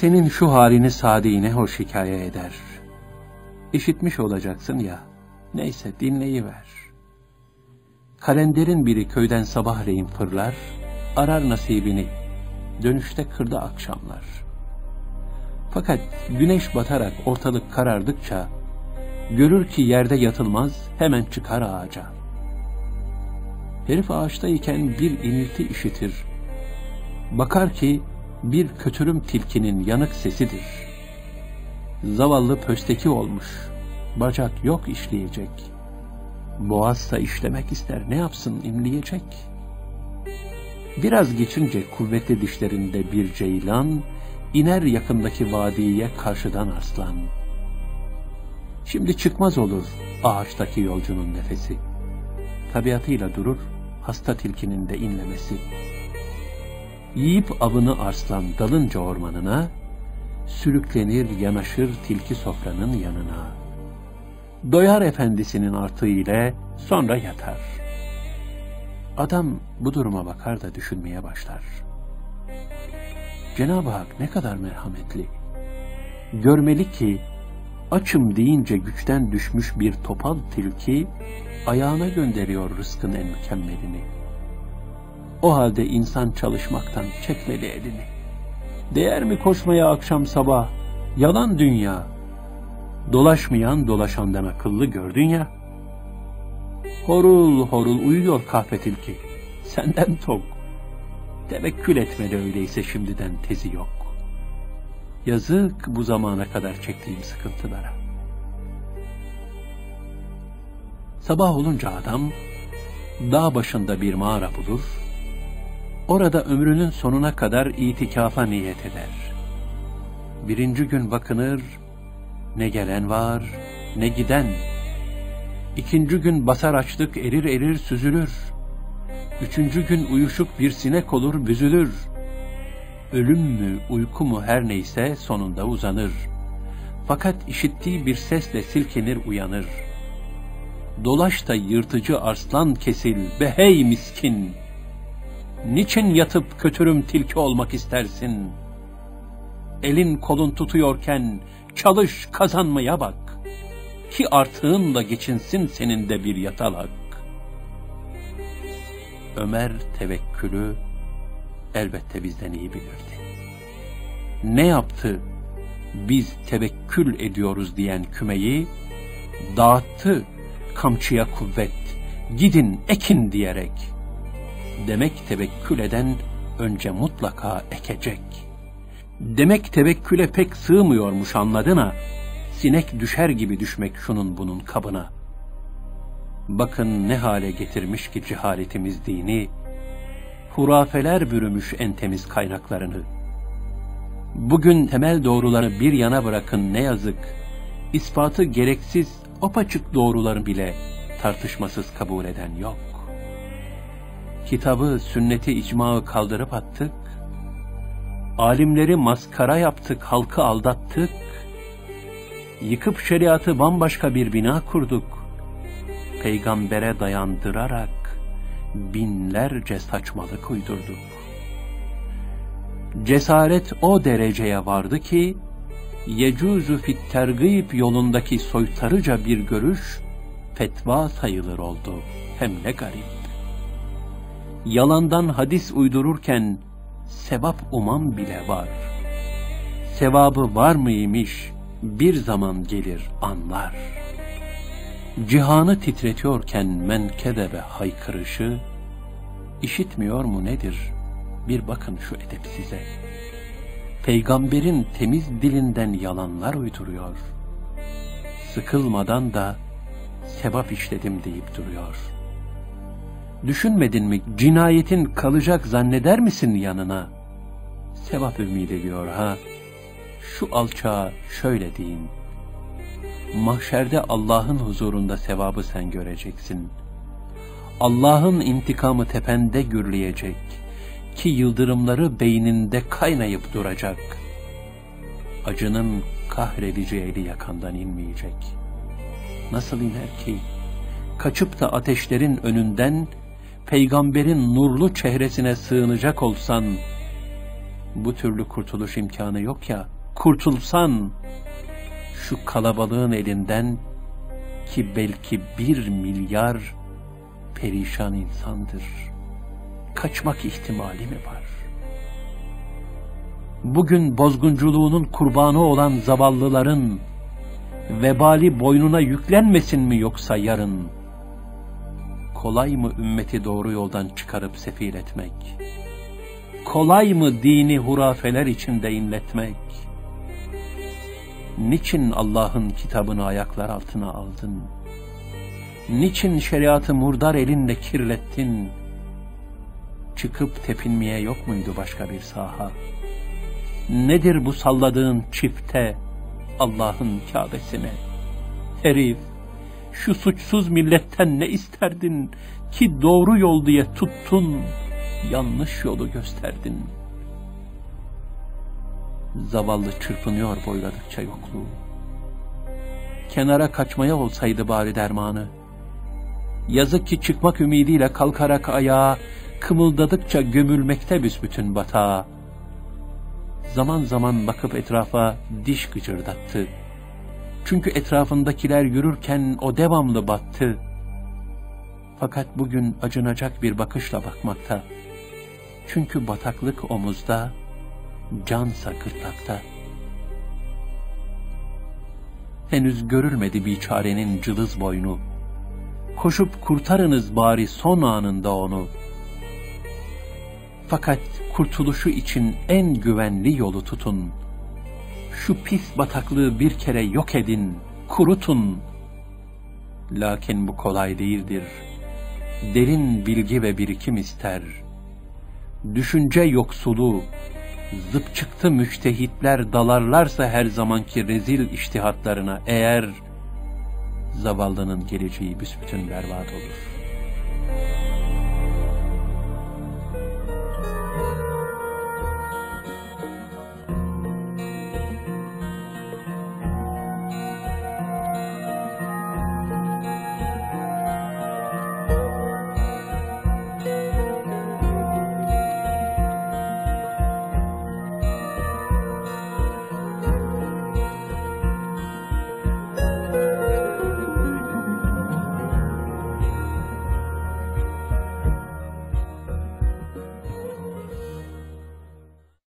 Senin şu halini Sadi ne hoş hikaye eder. İşitmiş olacaksın ya, neyse dinleyiver. Kalenderin biri köyden sabahleyin fırlar, arar nasibini, dönüşte kırda akşamlar. Fakat güneş batarak ortalık karardıkça, görür ki yerde yatılmaz, hemen çıkar ağaca. Herif ağaçtayken bir inilti işitir. Bakar ki bir kötürüm tilkinin yanık sesidir. Zavallı pösteki olmuş, bacak yok işleyecek. Boğazsa işlemek ister, ne yapsın imleyecek. Biraz geçince kuvvetli dişlerinde bir ceylan, iner yakındaki vadiye karşıdan arslan. Şimdi çıkmaz olur ağaçtaki yolcunun nefesi. Tabiatıyla durur, hasta tilkinin de inlemesi. Yiyip avını arslan dalınca ormanına, sürüklenir yanaşır tilki sofranın yanına. Doyar efendisinin artığı ile sonra yatar. Adam bu duruma bakar da düşünmeye başlar. Cenab-ı Hak ne kadar merhametli. Görmeli ki açım deyince güçten düşmüş bir topal tilki ayağına gönderiyor rızkın en mükemmelini. O halde insan çalışmaktan çekmeli elini. Değer mi koşmaya akşam sabah? Yalan dünya. Dolaşmayan dolaşandan akıllı gördün ya. Horul horul uyuyor kahpe tilki. Senden tok. Tevekkül etmeli öyleyse şimdiden tezi yok. Yazık bu zamana kadar çektiğim sıkıntılara. Sabah olunca adam dağ başında bir mağara bulur, orada ömrünün sonuna kadar itikafa niyet eder. Birinci gün bakınır, ne gelen var, ne giden. İkinci gün basar açlık erir erir süzülür. Üçüncü gün uyuşuk bir sinek olur büzülür. Ölüm mü, uyku mu her neyse sonunda uzanır. Fakat işittiği bir sesle silkenir uyanır. Dolaş da yırtıcı arslan kesil be hey miskin. Niçin yatıp kötürüm tilki olmak istersin? Elin kolun tutuyorken çalış kazanmaya bak. Ki artığınla geçinsin senin de bir yatalak. Ömer tevekkülü elbette bizden iyi bilirdi. Ne yaptı? Biz tevekkül ediyoruz diyen kümeyi dağıttı kamçıya kuvvet, gidin ekin diyerek. Demek tevekkül eden önce mutlaka ekecek. Demek tevekküle pek sığmıyormuş anladına, sinek düşer gibi düşmek şunun bunun kabına. Bakın ne hale getirmiş ki cehaletimiz dini, hurafeler bürümüş en temiz kaynaklarını. Bugün temel doğruları bir yana bırakın ne yazık, ispatı gereksiz apaçık doğruları bile tartışmasız kabul eden yok. Kitabı, sünneti, icmağı kaldırıp attık, alimleri maskara yaptık, halkı aldattık, yıkıp şeriatı bambaşka bir bina kurduk, peygambere dayandırarak binlerce saçmalık uydurduk. Cesaret o dereceye vardı ki, yecuzu fit tergib yolundaki soytarıca bir görüş, fetva sayılır oldu. Hem ne garip. Yalandan hadis uydururken, sevap uman bile var. Sevabı var mıymış, bir zaman gelir anlar. Cihanı titretiyorken menkede ve haykırışı, işitmiyor mu nedir? Bir bakın şu edep size. Peygamberin temiz dilinden yalanlar uyduruyor. Sıkılmadan da sevap işledim deyip duruyor. Düşünmedin mi cinayetin kalacak zanneder misin yanına? Sevap ümid ediyor ha. Şu alçağa şöyle deyin. Mahşerde Allah'ın huzurunda sevabı sen göreceksin. Allah'ın intikamı tepende gürleyecek ki yıldırımları beyninde kaynayıp duracak. Acının kahredici eli yakandan inmeyecek. Nasıl iner ki? Kaçıp da ateşlerin önünden peygamberin nurlu çehresine sığınacak olsan, Bu türlü kurtuluş imkanı yok ya, kurtulsan şu kalabalığın elinden ki belki bir milyar perişan insandır. Kaçmak ihtimali mi var? Bugün bozgunculuğunun kurbanı olan zavallıların vebali boynuna yüklenmesin mi yoksa yarın? Kolay mı ümmeti doğru yoldan çıkarıp sefil etmek? Kolay mı dini hurafeler içinde inletmek? Niçin Allah'ın kitabını ayaklar altına aldın? Niçin şeriatı murdar elinle kirlettin? Çıkıp tepinmeye yok muydu başka bir saha? Nedir bu salladığın çifte Allah'ın Kâbesine? Herif, şu suçsuz milletten ne isterdin ki doğru yol diye tuttun, yanlış yolu gösterdin. Zavallı çırpınıyor boyladıkça yokluğu. Kenara kaçmaya olsaydı bari dermanı. Yazık ki çıkmak ümidiyle kalkarak ayağa, kımıldadıkça gömülmekte büsbütün batağa. Zaman zaman bakıp etrafa diş gıcırdattı. Çünkü etrafındakiler yürürken o devamlı battı. Fakat bugün acınacak bir bakışla bakmakta. Çünkü bataklık omuzda, cansa gırtlakta. Henüz görülmedi biçarenin cılız boynu. Koşup kurtarınız bari son anında onu. Fakat kurtuluşu için en güvenli yolu tutun. Şu pis bataklığı bir kere yok edin, kurutun. Lakin bu kolay değildir. Derin bilgi ve birikim ister. Düşünce yoksulu, zıp çıktı müştehitler dalarlarsa her zamanki rezil iştihatlarına eğer zavallının geleceği büsbütün berbat olur.